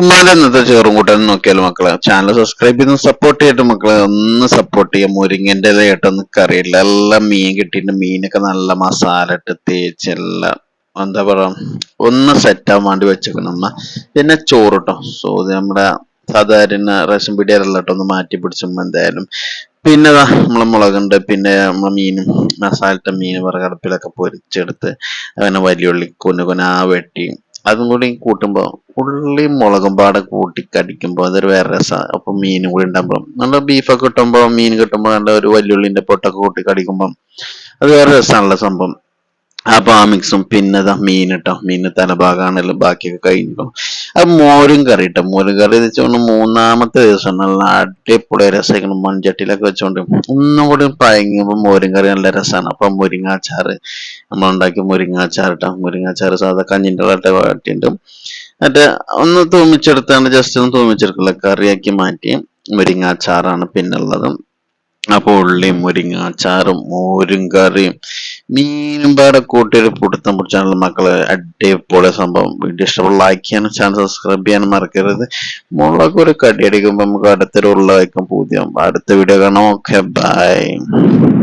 ഉമ്മാന്റെ ഇന്നത്തെ ചേറും കൂട്ടാൻ നോക്കിയാലും മക്കളെ ചാനൽ സബ്സ്ക്രൈബ് ചെയ്ത് സപ്പോർട്ട് ചെയ്തിട്ട് മക്കളെ ഒന്ന് സപ്പോർട്ട് ചെയ്യാം മുരിങ്ങന്റെ കേട്ടൊന്നും കറിയില്ല എല്ലാം മീൻ കിട്ടിയിട്ട് മീനൊക്കെ നല്ല മസാല ഇട്ട് തേച്ച് എല്ലാം. എന്താ പറയാ ഒന്ന് സെറ്റ് ആവാൻ വേണ്ടി വെച്ചേക്കണം അമ്മ പിന്നെ ചോറ് കേട്ടോ സോ നമ്മുടെ സാധാരണ റേഷൻ പിടിയാലല്ല ഒന്ന് മാറ്റി പിടിച്ചുമ്പോ എന്തായാലും. പിന്നെ നമ്മളെ മുളകുണ്ട്. പിന്നെ നമ്മളെ മീനും മസാലത്തെ മീൻ വിറകടുപ്പിലൊക്കെ പൊരിച്ചെടുത്ത് അങ്ങനെ വലിയ ഉള്ളി കൊന്നു കൊന്നാ വെട്ടി അതും കൂടി കൂട്ടുമ്പോൾ ഉള്ളി മുളകും പാടെ കൂട്ടി കടിക്കുമ്പോൾ അതൊരു വേറെ രസമാണ് അപ്പം മീനും കൂടി ഉണ്ടാകുമ്പോൾ നല്ല ബീഫൊക്കെ കിട്ടുമ്പോൾ മീൻ കിട്ടുമ്പോൾ നല്ല ഒരു വല്യുള്ളിന്റെ പൊട്ടൊക്കെ കൂട്ടി കടിക്കുമ്പോൾ അത് വേറെ രസമാണല്ലോ സംഭവം. അപ്പോൾ ആ മിക്സും പിന്നെ ദാ മീൻ ഇട്ടോ മീൻ തലഭാഗമാണല്ലോ ബാക്കിയൊക്കെ കഴിഞ്ഞു അത് മോരും കറി മോരും കറി വെച്ചുകൊണ്ട് മൂന്നാമത്തെ ദിവസം നല്ല അടിപൊളി രസമായിരിക്കണം മൺചട്ടിയിലൊക്കെ വെച്ചുകൊണ്ട് ഒന്നും കൂടി പഴങ്ങിയപ്പോൾ മോരും കറി നല്ല രസമാണ് അപ്പൊ മുരിങ്ങാച്ചാറ് നമ്മൾ ഉണ്ടാക്കിയ മുരിങ്ങാച്ചാർ ഇട്ടോ മുരിങ്ങാച്ചാറ് സാധാ കഞ്ഞിന്റെ വെള്ളത്തെ വാട്ടിയിട്ട് മറ്റേ ഒന്ന് തൂമിച്ചെടുത്താണ് ജസ്റ്റ് ഒന്ന് തൂമിച്ചെടുക്കില്ല കറിയാക്കി മാറ്റി മുരിങ്ങാച്ചാറാണ് പിന്നുള്ളത്. അപ്പൊ ഉള്ളിയും മുരിങ്ങാച്ചാറും മോരും കറിയും മീനും പാടെ കൂട്ടിയൊരു പിടുത്തം പിടിച്ചാണല്ലോ മക്കളെ അടിപൊളി സംഭവം. വീഡിയോ ഇഷ്ടപ്പെട്ട ലൈക്ക് ചെയ്യാനും ചാനൽ സബ്സ്ക്രൈബ് ചെയ്യാനും മറക്കരുത്. മുളക് ഒരു കടി അടിക്കുമ്പോൾ നമുക്ക് അടുത്തൊരു ഉള്ളതായിരിക്കും പൂതിയാവും. അടുത്ത വീഡിയോ കാണാം. Okay bye